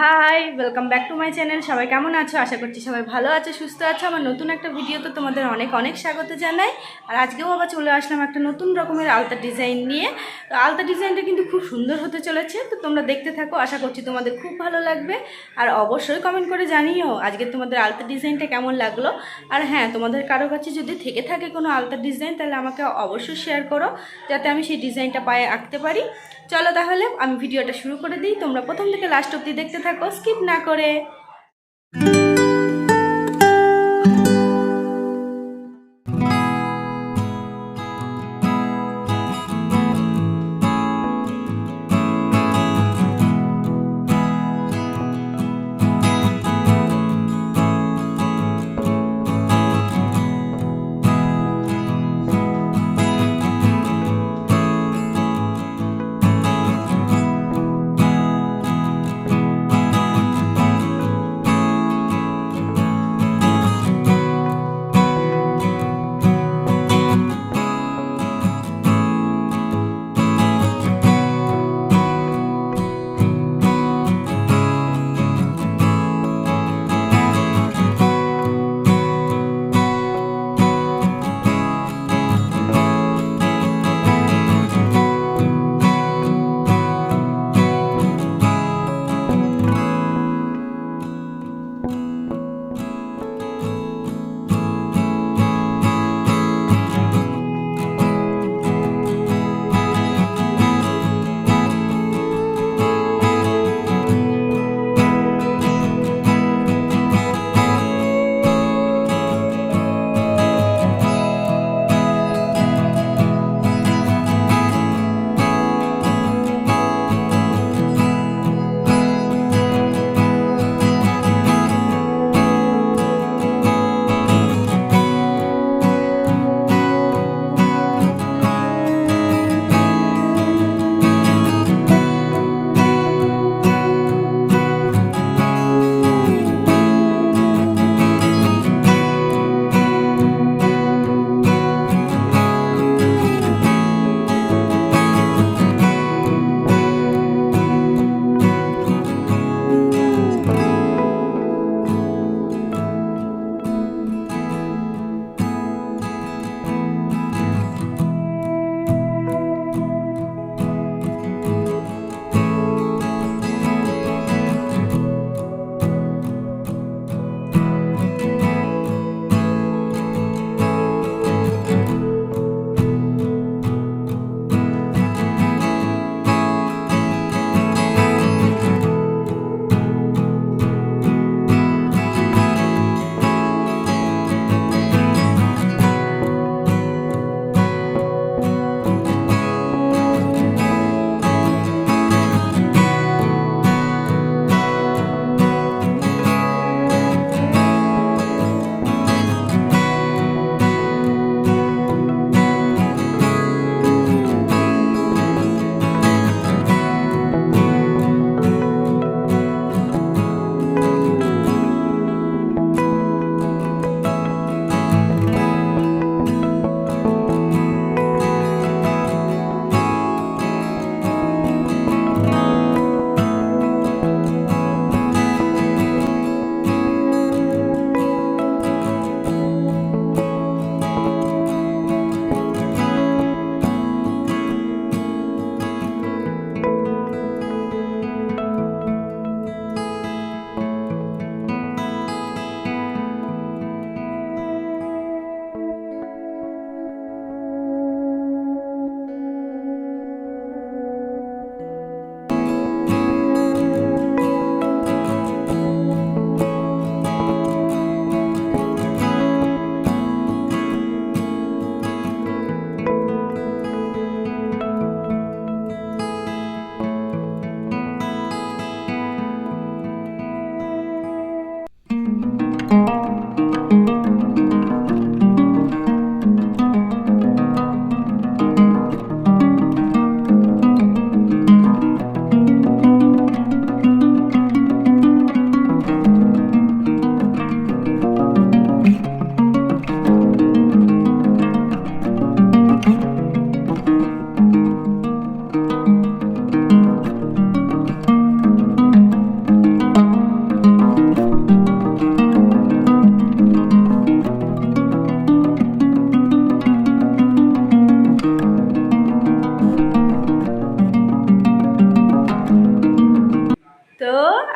Hi welcome back to my channel সবাই কেমন আছো? আশা করছি সবাই ভালো আছো, সুস্থ আছো। আমার নতুন একটা ভিডিওতে তোমাদের অনেক অনেক স্বাগত জানাই। আর আজকেও আবার চলে আসলাম একটা নতুন রকমের আলতা ডিজাইন নিয়ে। তো আলতা ডিজাইনটা কিন্তু খুব সুন্দর হতে চলেছে। তো তোমরা দেখতে থাকো, আশা করছি তোমাদের খুব ভালো লাগবে। আর অবশ্যই কমেন্ট করে জানিও আজকে তোমাদের আলতা ডিজাইনটা কেমন লাগল। আর হ্যাঁ তোমাদের কারও কাছে যদি থেকে থাকে কোনো আলতা ডিজাইন, তাহলে আমাকে অবশ্যই শেয়ার করো, যাতে আমি সেই ডিজাইনটা পায়ে আঁকতে পারি। চলো তাহলে, আমি ভিডিওটা শুরু করে দিই। তোমরা প্রথম থেকে লাস্ট অবধি দেখতে থাকো। স্কিপ না করে।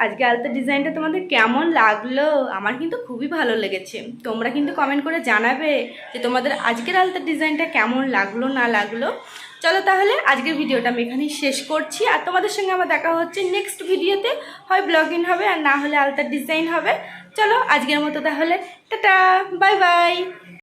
আজকে আলতা ডিজাইনটা তোমাদের কেমন লাগল? আমার কিন্তু খুবই ভালো লেগেছে। তোমরা কিন্তু কমেন্ট করে জানাবে যে তোমাদের আজকের আলতা ডিজাইনটা কেমন লাগল, না লাগল। চলো তাহলে আজকের ভিডিওটা আমি এখানেই শেষ করছি। আর তোমাদের সঙ্গে আমার দেখা হচ্ছে নেক্সট ভিডিওতে। হয় ব্লগিং হবে, আর না হলে আলতার ডিজাইন হবে। চলো আজকের মতো তাহলে। Tata bye bye